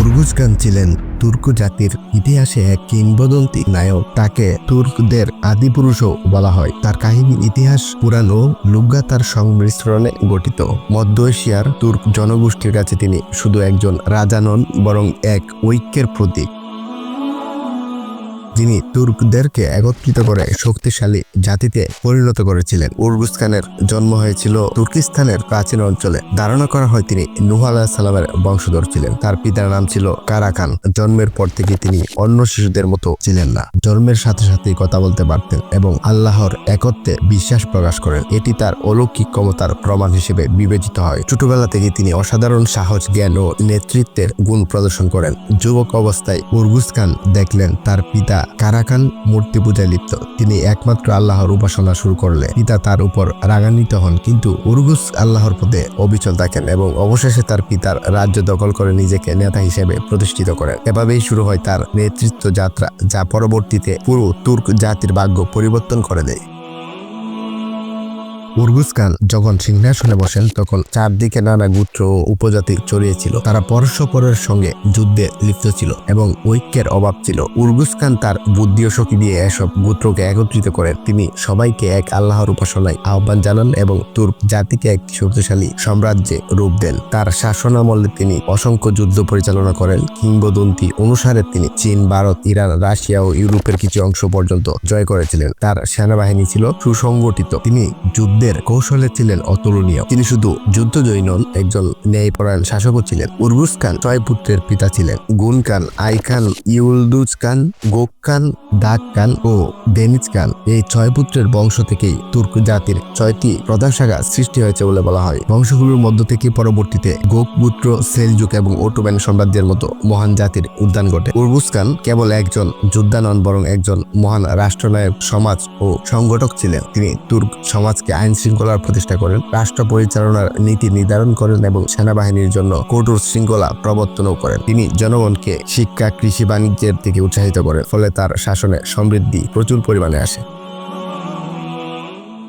উরগুজ খান ছিলেন তুর্ক জাতির ইতিহাসে এক কিংবদন্তি নায়ক। তাকে তুর্কদের আদিপুরুষও বলা হয়। তার কাহিনী, ইতিহাস, পুরাণ ও লুগা তার সংমিশ্রণে গঠিত। মধ্য এশিয়ার তুর্ক জনগোষ্ঠীর কাছে তিনি শুধু একজন রাজা নন, বরং এক ঐক্যের প্রতীক। যিনি তুর্কদেরকে একত্রিত করে শক্তিশালী জাতিতে পরিণত করেছিলেন। উরগুজ খানের জন্ম হয়েছিল তুর্কিস্তানের প্রাচীন অঞ্চলে। ধারণা করা হয় তিনি নুহ আলাহ সালামের বংশধর ছিলেন। তার পিতার নাম ছিল কারাকান জন্মের পর থেকে তিনি অন্য শিশুদের মতো ছিলেন না। জন্মের সাথে সাথেই কথা বলতে পারতেন এবং আল্লাহর একত্রে বিশ্বাস প্রকাশ করেন। এটি তার অলৌকিক ক্ষমতার প্রমাণ হিসেবে বিবেচিত হয়। ছোটবেলা থেকে তিনি অসাধারণ সাহস, জ্ঞান ও নেতৃত্বের গুণ প্রদর্শন করেন। যুবক অবস্থায় উরগুজ খান দেখলেন তার পিতা কারাকান মূর্তি পূজায় লিপ্ত। তিনি একমাত্র আল্লাহর উপাসনা শুরু করলে। পিতা তার উপর রাগান্বিত হন, কিন্তু উরগুস আল্লাহর পথে অবিচল থাকেন এবং অবশেষে তার পিতার রাজ্য দখল করে নিজেকে নেতা হিসেবে প্রতিষ্ঠিত করেন। এভাবেই শুরু হয় তার নেতৃত্ব যাত্রা, যা পরবর্তীতে পুরো তুর্ক জাতির ভাগ্য পরিবর্তন করে দেয়। উরগুজ খান যখন সিংহাসনে বসেন, তখন চারদিকে নানা গোত্র ও উপজাতি ছড়িয়েছিল তারা পরস্পরের সঙ্গে যুদ্ধে লিপ্ত ছিল এবং ঐক্যের অভাব ছিল। উরগুজ তার বুদ্ধি ও শক্তি দিয়ে এসব গোত্রকে একত্রিত করেন তিনি সবাইকে এক আল্লাহর উপাসনায় আহ্বান জানান এবং তুর্ক জাতিকে এক শক্তিশালী সাম্রাজ্যে রূপ দেন। তার শাসনামলে তিনি অসংখ্য যুদ্ধ পরিচালনা করেন। কিংবদন্তি অনুসারে তিনি চীন, ভারত, ইরান, রাশিয়া ও ইউরোপের কিছু অংশ পর্যন্ত জয় করেছিলেন। তার সেনাবাহিনী ছিল সুসংগঠিত। তিনি যুদ্ধের কৌশলে ছিলেন অতুলনীয়। তিনি শুধু যুদ্ধজয়ী নন একজন ন্যায়পরায়ণ শাসকও ছিলেন। উরগুজ খান ছয় পুত্রের পিতা ছিলেন। গুন খান, আই খান, ইউলদুজ খান, গোক খান, দাগ খান ও ডেনিজ খান। এই ছয় পুত্রের বংশ থেকেই তুর্ক জাতির ছয়টি প্রধান শাখা সৃষ্টি হয়েছে বলে বলা হয়। বংশগুলোর মধ্য থেকে পরবর্তীতে গোক পুত্র সেলজুক এবং ওটোম্যান সাম্রাজ্যের মতো মহান জাতির উদ্যান ঘটে। উরবুজ খান কেবল একজন যোদ্ধা নন, বরং একজন মহান রাষ্ট্রনায়ক, সমাজ ও সংগঠক ছিলেন। তিনি তুর্ক সমাজকে আইন শৃঙ্খলার প্রতিষ্ঠা করেন। রাষ্ট্র পরিচালনার নীতি নির্ধারণ করেন এবং সেনাবাহিনীর জন্য কঠোর শৃঙ্খলা প্রবর্তনও করেন। তিনি জনগণকে শিক্ষা, কৃষি, বাণিজ্যের দিকে উৎসাহিত করেন, ফলে তার শাসনে সমৃদ্ধি প্রচুর পরিমাণে আসে।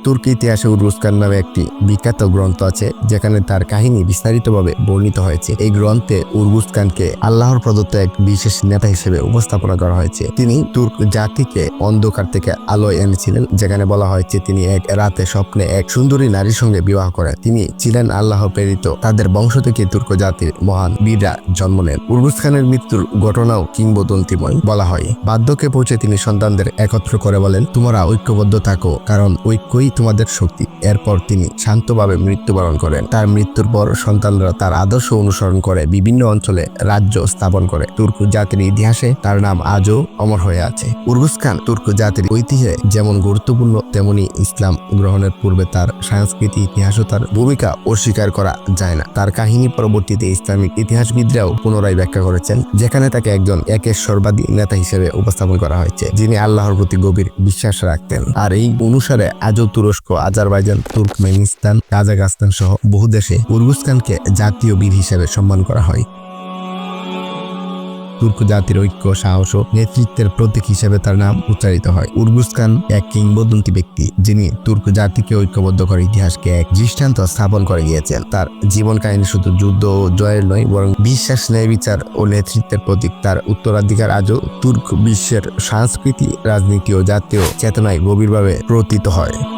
তুর্কি ইতিহাসে খান নামে একটি বিখ্যাত গ্রন্থ আছে, যেখানে তার কাহিনী বিস্তারিতভাবে বর্ণিত হয়েছে। এই গ্রন্থে উরগুজ খানকে আল্লাহর প্রদত্ত এক বিশেষ নেতা হিসেবে উপস্থাপনা করা হয়েছে। তিনি তুর্ক জাতিকে অন্ধকার থেকে আলোয় এনেছিলেন, যেখানে বলা হয়েছে তিনি এক রাতে স্বপ্নে এক সুন্দরী নারীর সঙ্গে বিবাহ করেন। তিনি ছিলেন আল্লাহ প্রেরিত। তাদের বংশ থেকে তুর্ক জাতির মহান বীররা জন্ম নেন। উরগুজ খানের মৃত্যুর ঘটনাও কিংবদন্তিময় বলা হয়। বার্ধক্যে পৌঁছে তিনি সন্তানদের একত্র করে বলেন, তোমরা ঐক্যবদ্ধ থাকো, কারণ ঐক্যই তোমাদের শক্তি। এরপর তিনি শান্তভাবে মৃত্যুবরণ করেন। তার মৃত্যুর পর সন্তানরা তার আদর্শ অনুসরণ করে বিভিন্ন অঞ্চলে রাজ্য স্থাপন করে। তুর্ক জাতির ইতিহাসে তার নাম আজও অমর হয়ে আছে। উরগুজ খান তুর্ক জাতির ঐতিহ্যে যেমন গুরুত্বপূর্ণ, তেমনি ইসলাম গ্রহণের পূর্বে তার সংস্কৃতি ইতিহাস ও তার ভূমিকা অস্বীকার করা যায় না। তার কাহিনী পরবর্তীতে ইসলামিক ইতিহাসবিদরাও পুনরায় ব্যাখ্যা করেছেন, যেখানে তাকে একজন একেশ্বরবাদী নেতা হিসেবে উপস্থাপন করা হয়েছে, যিনি আল্লাহর প্রতি গভীর বিশ্বাস রাখতেন। আর এই অনুসারে আজও তুরস্ক, আজারবাইজান, তুর্কমেনিস্তান কাজাকাস্তান সহ বহু দেশে খানকে জাতীয় বীর হিসেবে সম্মান করা হয়। তুর্ক জাতির ঐক্য, সাহস ও নেতৃত্বের প্রতীক হিসেবে তার নাম উচ্চারিত হয়। উরগুজ খান এক কিংবদন্তি ব্যক্তি, যিনি তুর্ক জাতিকে ঐক্যবদ্ধ করে ইতিহাসকে এক দৃষ্টান্ত স্থাপন করে গিয়েছেন। তার জীবন কাহিনী শুধু যুদ্ধ ও জয়ের নয়, বরং বিশ্বাস, ন্যায় বিচার ও নেতৃত্বের প্রতীক। তার উত্তরাধিকার আজও তুর্ক বিশ্বের সংস্কৃতি রাজনীতি ও জাতীয় চেতনায় গভীরভাবে প্রতীত হয়।